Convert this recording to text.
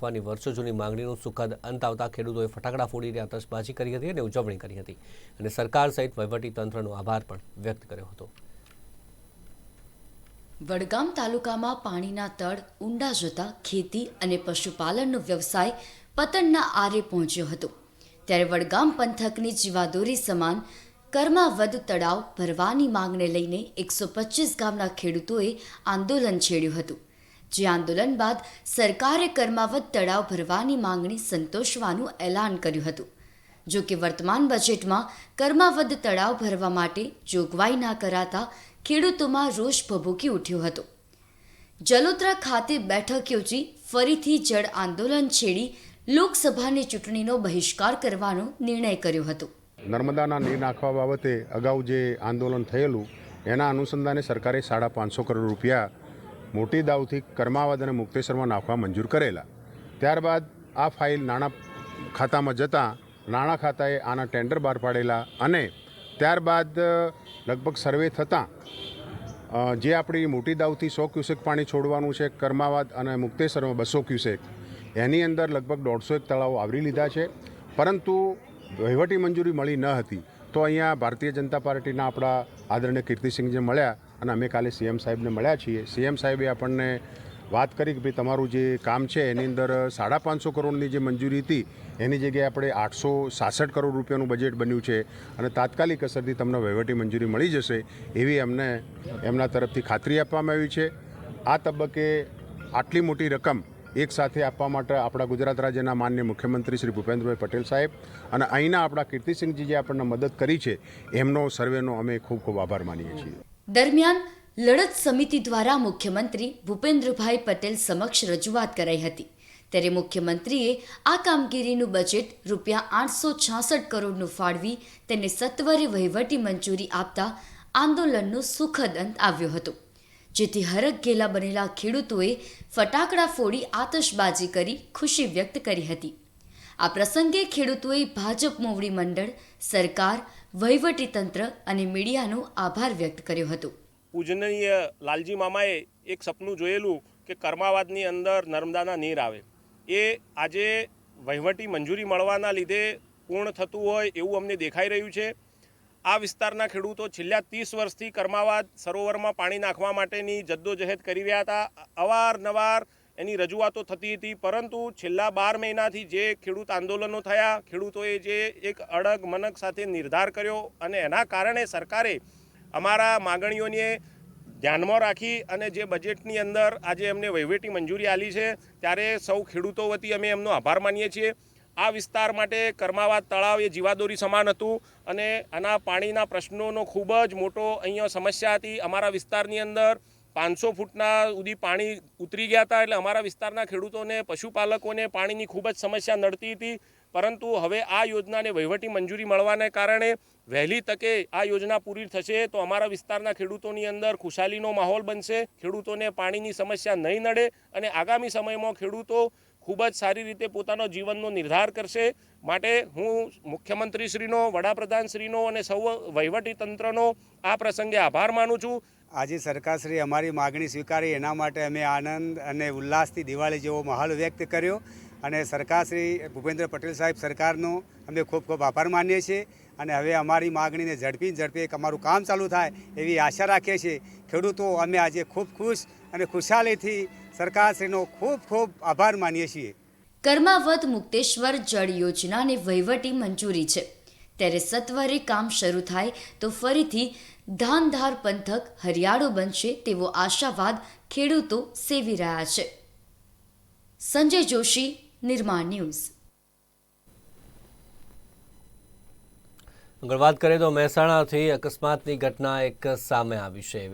નાખવાની વર્ષો જૂની માંગણીનું સુખદ અંત આવતા ખેડૂતોએ ફટાકડા ફોડીને આતશબાજી કરી હતી અને ઉજવણી કરી હતી. અને સરકાર સહિત તંત્રનો આભાર પણ વ્યક્ત કર્યો હતો. વડગામ તાલુકામાં પાણીના તળ ઊંડા જતા ખેતી અને પશુપાલનનો વ્યવસાય પતનના આરે પહોંચ્યો હતો. ત્યારે વડગામ પંથકની જીવાદોરી સમાન કર્માવદ તળાવ ભરવાની માંગને લઈને એકસો પચીસ ગામના ખેડૂતોએ આંદોલન છેડ્યું હતું. જે આંદોલન બાદ સરકારે કર્માવત તળાવ ભરવાની માંગણી સંતોષવાનું એલાન કર્યું હતું. જો કે વર્તમાન બજેટમાં કર્માવદ તળાવ ભરવા માટે જોગવાઈ ના કરાતા ખેડૂતોમાં રોષ ભભૂકી ઉઠ્યો હતો. જલોત્રા ખાતે બેઠક યોજી ફરીથી જળ આંદોલન છેડી લોકસભાની ચૂંટણીનો બહિષ્કાર કરવાનો નિર્ણય કર્યો હતો. નર્મદાના નીર નાખવા બાબતે અગાઉ જે આંદોલન થયેલું, એના અનુસંધાને સરકારે સાડા પાંચસો કરોડ રૂપિયા મોટી દાવથી કર્માવદ અને મુક્તેશ્વરમાં નાખવા મંજૂર કરેલા. ત્યારબાદ આ ફાઇલ નાણાં ખાતામાં જતાં નાણાં ખાતાએ આના ટેન્ડર બહાર પાડેલા અને ત્યારબાદ લગભગ સર્વે થતાં જે આપણી મોટી દાવથી સો ક્યુસેક પાણી છોડવાનું છે કર્માવાદ અને મુક્તેશ્વરમાં બસો ક્યુસેક, એની અંદર લગભગ દોઢસો એક તળાવો આવરી લીધા છે. પરંતુ વહીવટી મંજૂરી મળી ન હતી. તો અહીંયા ભારતીય જનતા પાર્ટીના આપણા આદરણીય કીર્તિસિંહજી મળ્યા અને અમે કાલે સીએમ સાહેબને મળ્યા છીએ. સીએમ સાહેબે આપણને વાત કરી કે ભાઈ, તમારું જે કામ છે, એની અંદર સાડા પાંચસો કરોડની જે મંજૂરી હતી, એની જગ્યાએ આપણે આઠસો સાસઠ કરોડ રૂપિયાનું બજેટ બન્યું છે અને તાત્કાલિક અસરથી તમને વહીવટી મંજૂરી મળી જશે એવી અમને એમના તરફથી ખાતરી આપવામાં આવી છે. આ તબક્કે આટલી મોટી રકમ એક સાથે આપવા માટે આપણા ગુજરાત રાજ્યના માન્ય મુખ્યમંત્રી શ્રી ભૂપેન્દ્રભાઈ પટેલ સાહેબ અને અહીંના આપણા કીર્તિસિંહજી જે આપણને મદદ કરી છે, એમનો સર્વેનો અમે ખૂબ ખૂબ આભાર માનીએ છીએ. દરમિયાન લડત સમિતિ દ્વારા મુખ્યમંત્રી ભૂપેન્દ્રભાઈ પટેલ સમક્ષ રજૂઆત કરાઈ હતી. ત્યારે મુખ્યમંત્રીએ આ કામગીરીનું બજેટ રૂપિયા આઠસો છાસઠ કરોડનું ફાળવી તેને સત્વરે વહીવટી મંજૂરી આપતા આંદોલનનો સુખદ અંત આવ્યો હતો. જેથી હરક ગેલા બનેલા ખેડૂતોએ ફટાકડા ફોડી આતશબાજી કરી ખુશી વ્યક્ત કરી હતી. આ પ્રસંગે ખેડૂતોએ ભાજપ મોવડી મંડળ, સરકાર વહીવટીતંત્ર અને મીડિયાનો આભાર વ્યક્ત કર્યો હતો. પૂજનીય લાલજી મામાએ એક સપનું જોયેલું કે કર્માવાદની અંદર નર્મદાના નીર આવે. એ આજે વહીવટી મંજૂરી મળવાના લીધે પૂર્ણ થતું હોય એવું અમને દેખાઈ રહ્યું છે. આ વિસ્તારના ખેડૂતો છેલ્લા ત્રીસ વર્ષથી કર્માવાદ સરોવરમાં પાણી નાખવા માટેની જદ્દોજહેદ કરી રહ્યા હતા. અવારનવાર એની રજૂઆતો થતી હતી, પરંતુ છેલ્લા બાર મહિનાથી જે ખેડૂત આંદોલનો થયા, ખેડૂતોએ જે એક અડગ મનક સાથે નિર્ધાર કર્યો અને એના કારણે સરકારે અમારા માગણીઓને ધ્યાનમાં રાખી અને જે બજેટની અંદર આજે એમને વહીવટી મંજૂરી આપી છે, ત્યારે સૌ ખેડૂતો વતી અમે એમનો આભાર માનીએ છીએ. આ વિસ્તાર માટે કર્માવાદ તળાવ એ જીવાદોરી સમાન હતું અને આના પાણીના પ્રશ્નોનો ખૂબ જ મોટો અહીંયા સમસ્યા હતી. અમારા વિસ્તારની અંદર પાંચસો ફૂટના સુધી પાણી ઉતરી ગયા હતા એટલે અમારા વિસ્તારના ખેડૂતોને, પશુપાલકોને પાણીની ખૂબ જ સમસ્યા નડતી હતી. પરંતુ હવે આ યોજનાને વહીવટી મંજૂરી મળવાને કારણે વહેલી તકે આ યોજના પૂરી થશે તો અમારા વિસ્તારના ખેડૂતોની અંદર ખુશાલીનો માહોલ બનશે, ખેડૂતોને પાણીની સમસ્યા નહીં નડે અને આગામી સમયમાં ખેડૂતો ખૂબ જ સારી રીતે પોતાનો જીવનનો નિર્ધાર કરશે. માટે હું મુખ્યમંત્રીશ્રીનો, વડાપ્રધાનશ્રીનો અને સૌ વહીવટી તંત્રનો આ પ્રસંગે આભાર માનું છું. આજે સરકારશ્રી અમારી માગણી સ્વીકારી, એના માટે અમે આનંદ અને ઉલ્લાસથી દિવાળી જેવો માહોલ વ્યક્ત કર્યો. અને સરકાર શ્રી ભૂપેન્દ્ર પટેલ સાહેબ સરકારનો અમે ખૂબ ખૂબ આભાર માનીએ છીએ અને હવે અમારી માગણીને ઝડપી ઝડપી અમારું કામ ચાલુ થાય એવી આશા રાખીએ છીએ. ખેડૂતો અમે આજે ખૂબ ખુશ અને ખુશાલીથી સરકારશ્રીનો ખૂબ ખૂબ આભાર માનીએ છીએ. કર્માવત મુક્તેશ્વર જળ યોજનાને વહીવટી મંજૂરી છે. ત્યારે સત્વરે કામ શરૂ થાય તો ફરીથી ધાનધાર પંથક હરિયાળો બનશે તેવો આશાવાદ ખેડૂતો સેવી રહ્યા છે. સંજય જોશી નિર્માણ ન્યૂઝ. આગળ વાત કરીએ તો મહેસાણાથી અકસ્માતની ઘટના એક સામે આવી છે.